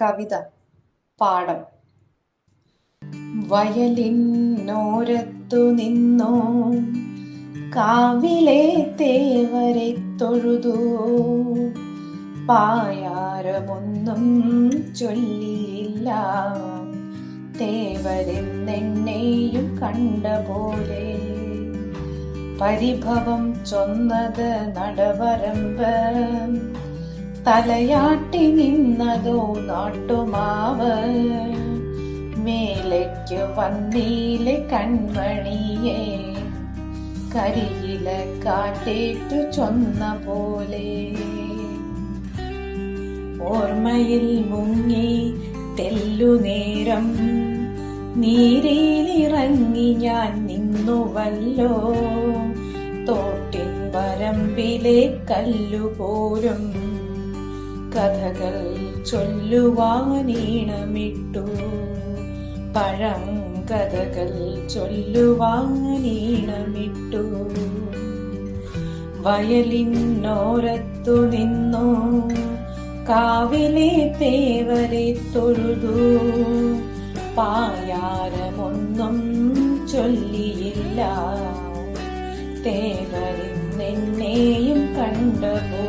കവിത പാഠം. വയലിന്നോരത്തു നിന്നോ കാവിലെ തേവരെ തൊഴുതു? പായാരമൊന്നും ചൊല്ലിയില്ല തേവരെന്നെന്നെയും കണ്ട പോലെ. പരിഭവം ചൊന്നത് നടവരമ്പ് തലയാട്ടി നിന്നതോ നാട്ടുമാവ് മേലയ്ക്ക് വന്നീലെ കൺമണിയെ കരിയില കാറ്റേറ്റു ചൊന്ന പോലെ. ഓർമ്മയിൽ മുങ്ങി തെല്ലുനേരം നീരിലിറങ്ങി ഞാൻ നിന്നുവല്ലോ. തോട്ടിൻ വരമ്പിലെ കല്ലുപോലും കഥകൾ ചൊല്ലുവാനീണമിട്ടു പഴം കഥകൾ ചൊല്ലുവാനീണമിട്ടു വയലിന്നോരത്തു നിന്നു കാവിലെ തേവരെ തൊഴുതു. പായാരമൊന്നും ചൊല്ലിയില്ല. തേവരിന്നെന്നെയും നിന്നെയും പോലെ